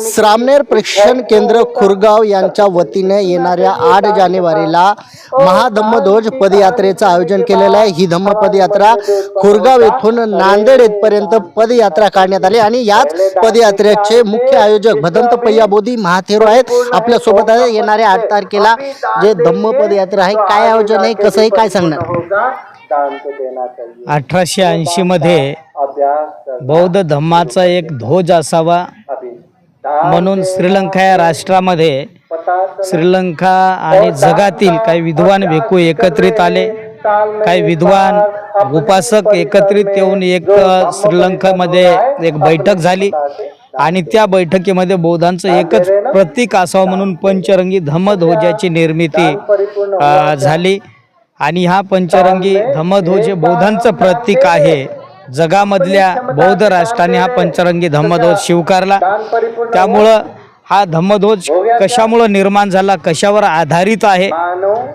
श्रामनेर प्रशिक्षण केंद्र खुरगाव यांच्या वतीने येणाऱ्या आठ जानेवारीला महाधम्मध्वज पदयात्रेचं आयोजन केलेलं आहे. ही धम्म पदयात्रा खुरगाव येथून नांदेड येथपर्यंत पदयात्रा काढण्यात आली आणि याच पदयात्रेचे मुख्य आयोजक भदंत पय्याबोधी महाथेरो आहेत. आपल्यासोबत आहे येणाऱ्या आठ तारखेला जे धम्म पदयात्रा आहे काय आयोजन आहे कसं आहे काय सांगणार. अठराशे ऐंशी मध्ये बौद्ध धम्माचा एक ध्वज असावा. म्हणून श्रीलंका या राष्ट्रामध्ये श्रीलंका आणि जगातील काही विद्वान भिकू एकत्रित आले. काही विद्वान उपासक एकत्रित येऊन एक श्रीलंकामध्ये एक बैठक झाली. आणि त्या बैठकीमध्ये बौद्धांचं एकच प्रतीक असावं म्हणून पंचरंगी धम्मध्वजाची निर्मिती झाली. आणि हा पंचरंगी धम्मध्वज बौद्धांचं प्रतीक आहे. जगामधल्या बौद्ध राष्ट्राने हा पंचरंगी धम्मध्वज स्वीकारला. त्यामुळं हा धम्मध्वज कशामुळं निर्माण झाला कशावर आधारित आहे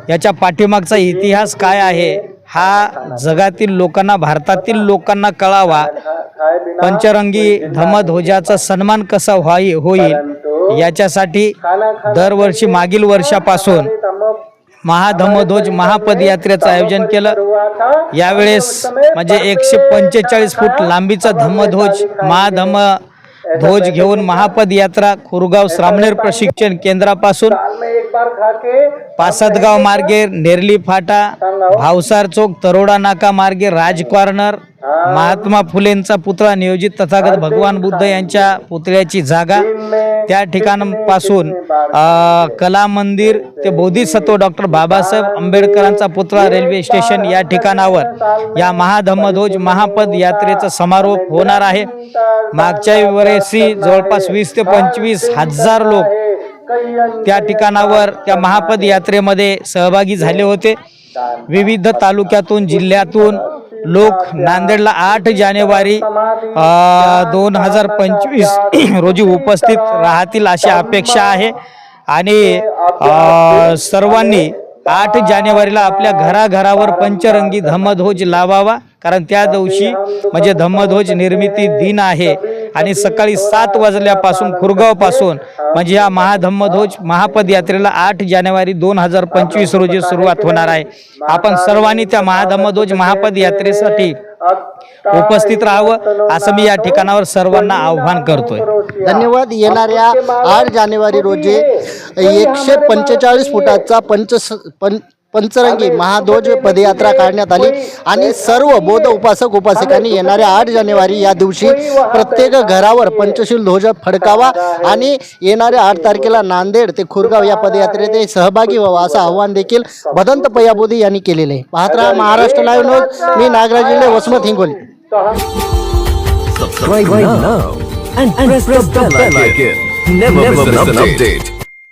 याच्या पाठीमागचा इतिहास काय आहे हा जगातील लोकांना भारतातील लोकांना कळावा. पंचरंगी धम्मध्वजाचा सन्मान कसा व्हाई होईल याच्यासाठी दरवर्षी मागील वर्षापासून महाधम्मध्वज महापदयात्रेचं आयोजन केलं. यावेळेस म्हणजे एकशे पंचेचाळीस फूट लांबीचा धम्मध्वज महाधम्म ध्वज घेऊन महापदयात्रा खुरगाव श्रामनेर प्रशिक्षण केंद्रापासून पासदगाव मार्गे नेरली फाटा भावसार चौक तरोडा नाका मार्गे राज कॉर्नर महात्मा फुलेंचा पुतळा नियोजित तथागत भगवान बुद्ध यांच्या पुतळ्याची जागा त्या ठिकाणापासून कला मंदिर ते बोधिसत्व डॉक्टर बाबासाहेब आंबेडकरांचा पुतळा रेल्वे स्टेशन या ठिकाणावर या महाधम्मध्वज महापद यात्रेचा समारोप होणार आहे. मागच्या वर्षी जवळपास वीस ते पंचवीस हजार लोक त्या ठिकाणावर त्या महापद यात्रेमध्ये सहभागी झाले होते. विविध तालुक्यातून जिल्ह्यातून लोक नांदेडला आठ जानेवारी दोन हजार पंचवीस रोजी उपस्थित राहतील अशी अपेक्षा आहे. आणि सर्वांनी आठ जानेवारीला आपल्या घराघरावर पंचरंगी धम्मध्वज लावावा. कारण त्या दिवशी म्हणजे धम्मध्वज निर्मिती दिन आहे. आणि सकाळी सात वाजल्यापासून खुरगावपासून म्हणजे या महाधम्मध्वज महापदयात्रेला आठ जानेवारी दोन हजार पंचवीस रोजी सुरुवात होणार आहे. आपण सर्वांनी त्या महाधम्मध्वज महापदयात्रेसाठी उपस्थित राहावं असं मी या ठिकाणावर सर्वांना आव्हान करतोय. धन्यवाद. येणाऱ्या आठ जानेवारी रोजी एकशे पंचेचाळीस फुटाचा पंच पं पंचरंगी महाध्वज पदयात्रा काढण्यात आली आणि सर्व बौद्ध उपासक उपासिकांनी येणाऱ्या आठ जानेवारी या दिवशी प्रत्येक घरावर पंचशील ध्वज फडकावा आणि येणाऱ्या आठ तारखेला नांदेड ते खुरगाव या पदयात्रेत सहभागी व्हावा असं आव्हान देखील भदंत पयाबोधी यांनी केलेले आहे. पाहत राहा महाराष्ट्र लाईव्ह न्यूज मी नागराज जिल्हे वसमत हिंगोली.